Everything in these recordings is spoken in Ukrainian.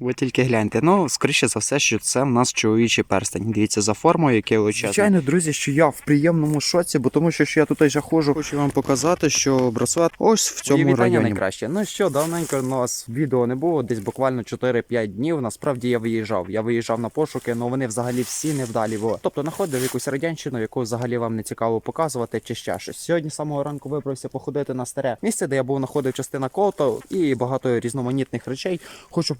Ви тільки гляньте. Ну, скоріше за все, що це в нас чоловічий перстень. Дивіться за формою, який величезний. Звичайно, друзі, що я в приємному шоці, бо тому що ж я тут вже ходжу. Хочу вам показати, що браслет ось в цьому вітання районі. найкраще. Ну що, давненько у нас відео не було, десь буквально 4-5 днів. Насправді я виїжджав. Я виїжджав на пошуки, але вони взагалі всі невдалі були. Тобто знаходив якусь радянщину, яку взагалі вам не цікаво показувати, чи ще щось. Сьогодні з самого ранку вибрався походити на старе місце, де я був знаходив частина кото і багато різноманітних речей. Хочу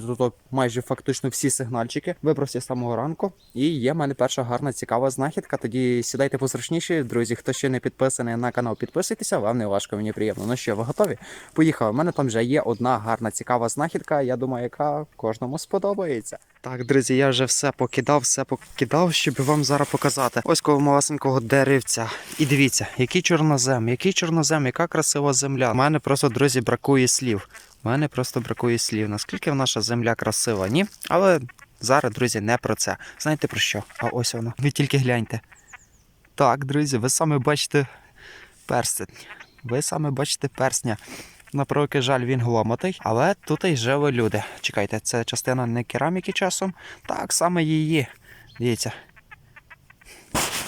покопати тут майже фактично всі сигнальчики. Вибрався з самого ранку, і є в мене перша гарна цікава знахідка. Тоді сідайте позручніше, друзі. Хто ще не підписаний на канал, підписуйтеся. Вам не важко, мені приємно. Ну що, ви готові? Поїхали. У мене там вже є одна гарна цікава знахідка. Я думаю, яка кожному сподобається. Так, друзі, я вже все покидав, все покидав, щоб вам зараз показати. Ось коло малесенького деревця. І дивіться, який чорнозем, який чорнозем, яка красива земля. У мене просто, друзі, бракує слів. У мене просто бракує слів. Наскільки наша земля красива, ні? Але зараз, друзі, не про це. Знаєте про що? А ось воно. Ви тільки гляньте. Так, друзі, ви саме бачите перстень. Ви саме бачите персня. На превеликий жаль, він гломотий, але тут і живі люди. Чекайте, це частина не кераміки часом. Так, саме її. Дивіться.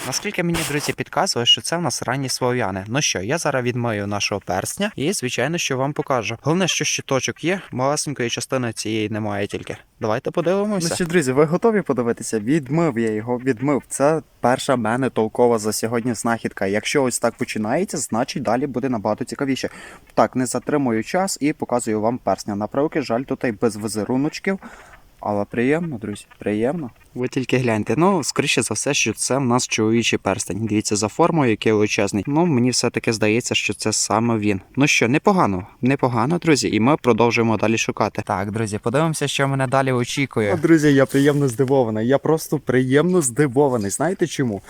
Наскільки мені, друзі, підказує, що це в нас ранні слов'яни. Ну що, я зараз відмию нашого персня і, звичайно, що вам покажу. Головне, що щиточок є, малесенької частини цієї немає тільки. Давайте подивимося. Ну що, друзі, ви готові подивитися? Відмив я його, відмив. Це перша мене толкова за сьогодні знахідка. Якщо ось так починається, значить далі буде набагато цікавіше. Так, не затримую час і показую вам персня. На жаль, тут і без візеруночків. Але приємно, друзі, приємно. Ви тільки гляньте. Ну, скоріше за все, що це в нас чоловічий перстень. Дивіться за формою, який величезний. Ну, мені все-таки здається, що це саме він. Ну що, непогано, непогано, друзі, і ми продовжуємо далі шукати. Так, друзі, подивимося, що мене далі очікує. Друзі, я приємно здивований. Я просто приємно здивований. Знаєте чому?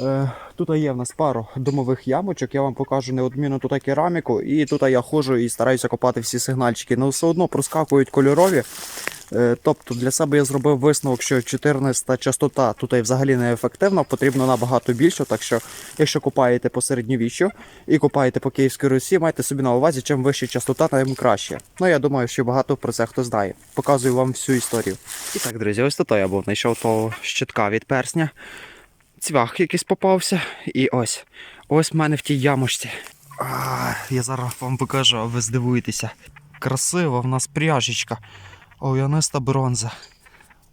Е, тут є в нас пару домових ямочок, я вам покажу неодмінно тут кераміку, і тут я ходжу і стараюся копати всі сигнальчики. але все одно проскакують кольорові. Е, Тобто для себе я зробив висновок, що 14 частота тут взагалі не ефективна, потрібно набагато більше. Так що, якщо копаєте по середньовіччю і копаєте по Київській Русі, майте собі на увазі, чим вища частота, тим краще. Ну я думаю, що багато про це хто знає. Показую вам всю історію. І так, друзі, ось тут я був знайшов того щитка від персня. Цвях якийсь попався. І ось. Ось в мене в тій ямочці. А, я зараз вам покажу, а ви здивуєтеся. Красива в нас пряжечка. Ов'яниста бронза.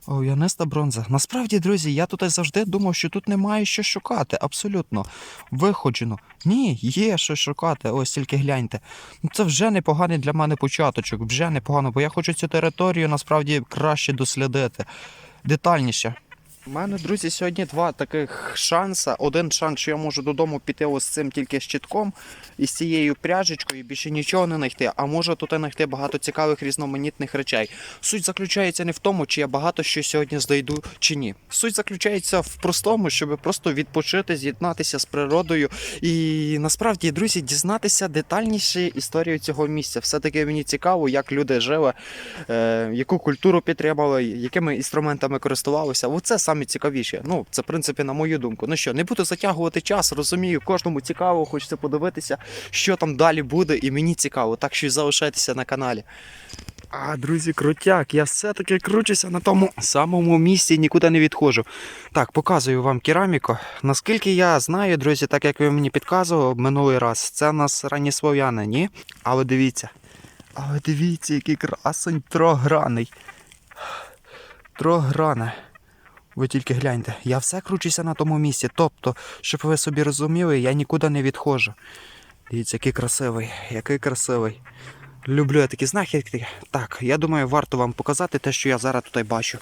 Ов'яниста бронза. Насправді, друзі, я тут завжди думав, що тут немає що шукати. Абсолютно. Виходжено. Ні, є що шукати. Ось тільки гляньте. Ну це вже непоганий для мене початочок. Вже непогано, бо я хочу цю територію насправді краще дослідити. Детальніше. У мене, друзі, сьогодні два таких шанса. Один шанс, що я можу додому піти ось цим тільки щитком і з цією пряжечкою, більше нічого не знайти. А можу тут знайти багато цікавих різноманітних речей. Суть заключається не в тому, чи я багато що сьогодні знайду чи ні. Суть заключається в простому, щоб просто відпочити, з'єднатися з природою і насправді, друзі, дізнатися детальніше історію цього місця. Все-таки мені цікаво, як люди жили, е, яку культуру підтримали, якими інструментами користувалися. Оце саме цікавіше. Ну, це в принципі на мою думку. Ну що, не буду затягувати час, розумію, кожному цікаво, хочеться подивитися, що там далі буде, і мені цікаво. Так що залишайтеся на каналі. А, друзі, крутяк, я все-таки кручуся на тому самому місці, нікуди не відходжу. Так, показую вам кераміку. Наскільки я знаю, друзі, так як ви мені підказували минулий раз, це в нас ранні слов'яни, ні? Але дивіться. Але дивіться, який красень трограний. Трогране. Ви тільки гляньте, я все кручуся на тому місці. Тобто, щоб ви собі розуміли, я нікуди не відходжу. Дивіться, який красивий, який красивий. Люблю я такі знахідки. Так, я думаю, варто вам показати те, що я зараз тут бачу.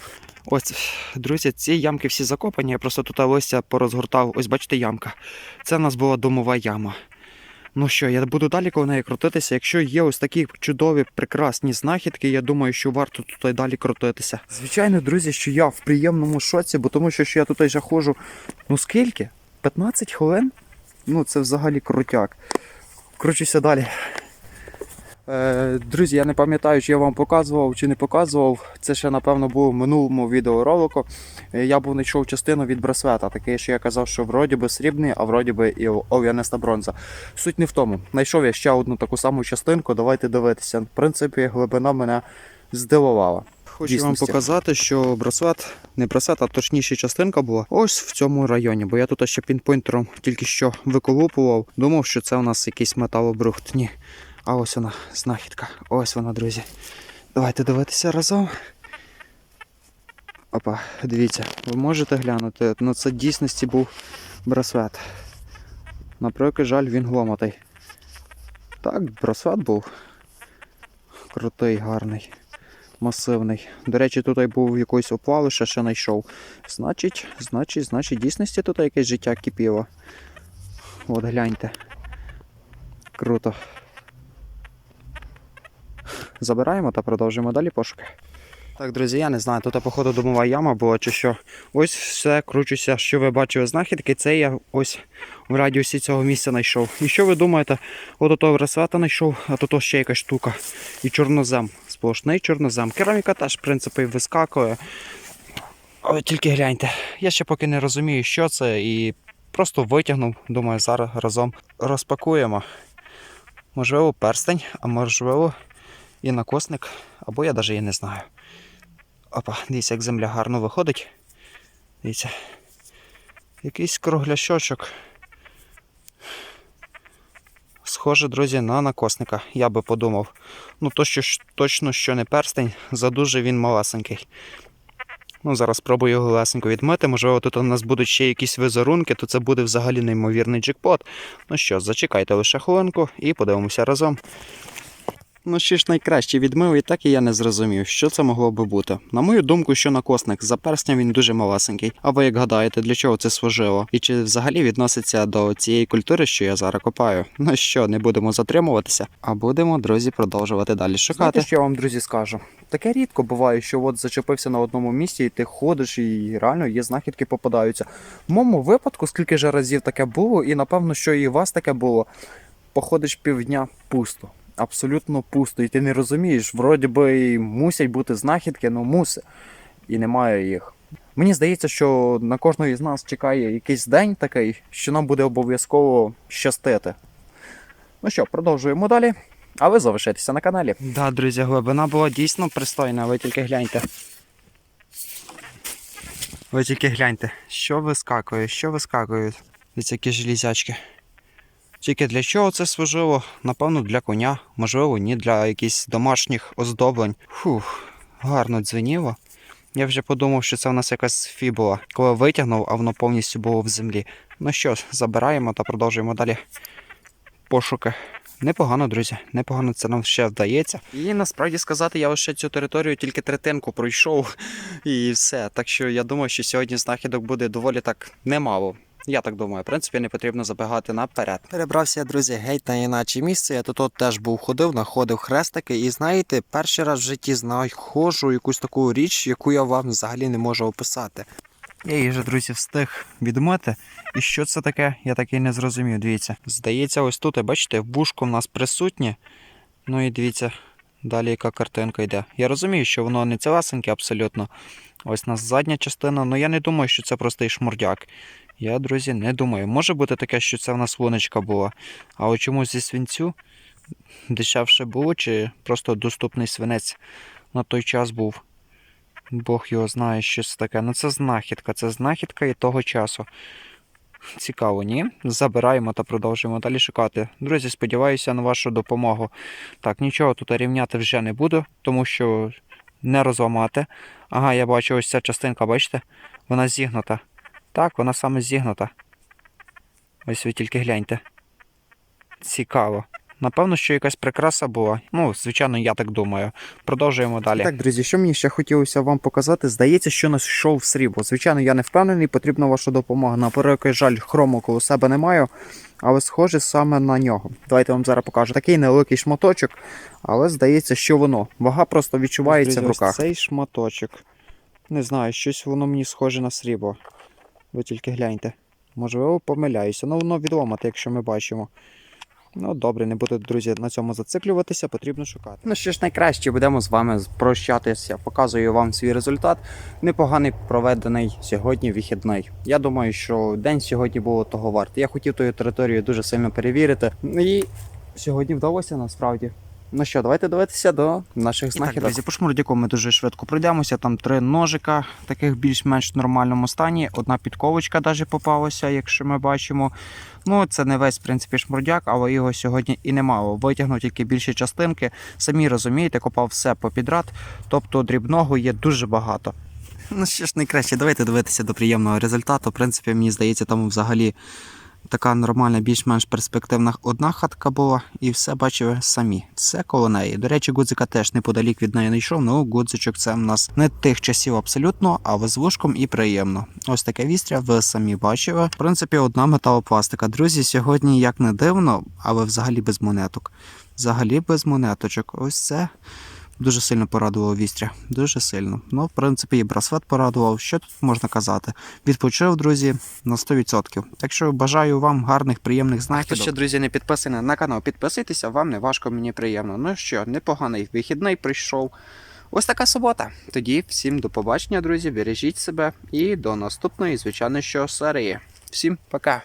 Ось, друзі, ці ямки всі закопані, я просто тут листя порозгортав. Ось бачите, ямка. Це в нас була домова яма. Ну що, я буду далі коло неї крутитися. Якщо є ось такі чудові, прекрасні знахідки, я думаю, що варто тут і далі крутитися. Звичайно, друзі, що я в приємному шоці, бо тому що що я тут вже ходжу. Ну скільки? 15 хвилин? Ну це взагалі крутяк. Кручуся далі. Е, друзі, я не пам'ятаю, чи я вам показував чи не показував. Це ще, напевно, було в минулому відеоролику. Е, Я був знайшов частину від браслета, такий, що я казав, що вроді би срібний, а вроді би і ов'яниста бронза. Суть не в тому. Знайшов я ще одну таку саму частинку, давайте дивитися. В принципі, глибина мене здивувала. Хочу вам показати, що браслет, не браслет, а точніше частинка була ось в цьому районі, бо я тут ще пінпойнтером тільки що виколупував. Думав, що це у нас якийсь металобрухт. Ні. А ось вона, знахідка. Ось вона, друзі. Давайте дивитися разом. Опа, дивіться, ви можете глянути. Ну це дійсності був браслет. На превеликий жаль, він гломатий. Так, браслет був. Крутий, гарний масивний. До речі, тут був якийсь оплав, ще ще знайшов. Значить, значить, значить, дійсності тут якесь життя кипіло. От гляньте. Круто. Забираємо та продовжуємо далі пошуки. Так, друзі, я не знаю, тут походу домова яма була чи що. Ось все кручуся, що ви бачили знахідки, це я ось в радіусі цього місця знайшов. І що ви думаєте? От ото браслета знайшов, а то ще якась штука. І чорнозем. Сплошний чорнозем. Кераміка теж, в принципі, вискакує. Але тільки гляньте. Я ще поки не розумію, що це, і просто витягнув. Думаю, зараз разом розпакуємо. Можливо, перстень, а можливо, і накосник, або я навіть і не знаю. Опа, дивіться, як земля гарно виходить. Дивіться. Якийсь круглящочок. Схоже, друзі, на накосника, я би подумав. Ну, то що точно, що не перстень, задуже він малесенький. Ну, зараз спробую його лесенько відмити. Можливо, тут у нас будуть ще якісь визерунки, то це буде взагалі неймовірний джекпот. Ну що, зачекайте лише хвилинку і подивимося разом. Ну що ж найкраще відмив, і так і я не зрозумів, що це могло би бути. На мою думку, що накосник за перстням він дуже малесенький. А ви як гадаєте, для чого це служило? І чи взагалі відноситься до цієї культури, що я зараз копаю? Ну що, не будемо затримуватися, а будемо, друзі, продовжувати далі шукати. Знаєте, що я вам, друзі, скажу? Таке рідко буває, що от зачепився на одному місці, і ти ходиш, і реально є знахідки попадаються. В моєму випадку, скільки ж разів таке було, і напевно, що і у вас таке було, походиш півдня пусто. Абсолютно пусто. І ти не розумієш, вроді би мусять бути знахідки, але муси. І немає їх. Мені здається, що на кожного із нас чекає якийсь день такий, що нам буде обов'язково щастити. Ну що, продовжуємо далі. А ви залишайтеся на каналі. Да, друзі, глибина була дійсно пристойна, ви тільки гляньте. Ви тільки гляньте, що вискакує, що вискакують. Ось які. Тільки для чого це служило? Напевно, для коня, можливо, ні для якихось домашніх оздоблень. Фух, гарно дзвеніло. Я вже подумав, що це у нас якась фібула. Коли витягнув, а воно повністю було в землі. Ну що ж, забираємо та продовжуємо далі пошуки. Непогано, друзі, непогано це нам ще вдається. І насправді сказати, я лише цю територію тільки третинку пройшов і все. Так що я думаю, що сьогодні знахідок буде доволі так немало. Я так думаю, в принципі, не потрібно забігати наперед. Перебрався, друзі, геть на іначе місце. Я тут теж був ходив, знаходив хрестики, і знаєте, перший раз в житті знаходжу якусь таку річ, яку я вам взагалі не можу описати. Я її вже, друзі, встиг відмити. І що це таке, я так і не зрозумів. Дивіться. Здається, ось тут, бачите, вушко в нас присутнє. Ну і дивіться, далі яка картинка йде. Я розумію, що воно не цілесеньке абсолютно. Ось у нас задня частина, але я не думаю, що це простий шмурдяк. Я, друзі, не думаю. Може бути таке, що це в нас луночка була. А от чомусь зі свинцю дешевше було, чи просто доступний свинець на той час був. Бог його знає, що це таке. Ну це знахідка, це знахідка і того часу. Цікаво, ні? Забираємо та продовжуємо далі шукати. Друзі, сподіваюся на вашу допомогу. Так, нічого тут рівняти вже не буду, тому що не розламати. Ага, я бачу ось ця частинка, бачите? Вона зігнута. Так, вона саме зігнута. Ось ви тільки гляньте. Цікаво. Напевно, що якась прикраса була. Ну, звичайно, я так думаю. Продовжуємо далі. Так, друзі, що мені ще хотілося вам показати? Здається, що знайшов срібло. Звичайно, я не впевнений, потрібна ваша допомога. На превеликий жаль, хрому коло себе не маю, але схоже саме на нього. Давайте я вам зараз покажу. Такий невеликий шматочок, але здається, що воно. Вага просто відчувається в руках. Цей шматочок. Не знаю, щось воно мені схоже на срібло. Ви тільки гляньте. Можливо, помиляюся. Ну, воно відломати, якщо ми бачимо. Ну, добре, не буду, друзі, на цьому зациклюватися, потрібно шукати. Ну що ж найкраще, будемо з вами прощатися. Показую вам свій результат. Непоганий проведений сьогодні вихідний. Я думаю, що день сьогодні було того вартий. Я хотів ту територію дуже сильно перевірити. І сьогодні вдалося насправді. Ну що, давайте дивитися до наших І так, друзі, по шмурдяку ми дуже швидко пройдемося. Там три ножика, таких більш-менш нормальному стані. Одна підковочка навіть попалася, якщо ми бачимо. Ну, це не весь в принципі шмурдяк, але його сьогодні і немало. Витягнув тільки більші частинки. Самі розумієте, копав все попідряд. Тобто дрібного є дуже багато. Ну що ж найкраще, давайте дивитися до приємного результату. В принципі, мені здається, там взагалі така нормальна, більш-менш перспективна одна хатка була, і все бачили самі. Все коло неї. До речі, гудзика теж неподалік від неї не йшов. Ну, гудзичок це в нас не тих часів абсолютно, але з вушком і приємно. Ось таке вістря, ви самі бачили. В принципі, одна металопластика. Друзі, сьогодні, як не дивно, але взагалі без монеток. Взагалі без монеточок. Ось це. Дуже сильно порадував вістря. Дуже сильно. Ну, в принципі, і браслет порадував. Що тут можна казати? Відпочив, друзі, на 100%. Так що бажаю вам гарних, приємних Хто знахідок. ще, друзі, не підписаний на канал, підписуйтеся, вам не важко, мені приємно. Ну що, непоганий вихідний прийшов. Ось така субота. Тоді всім до побачення, друзі. Бережіть себе і до наступної, звичайно, що серії. Всім пока!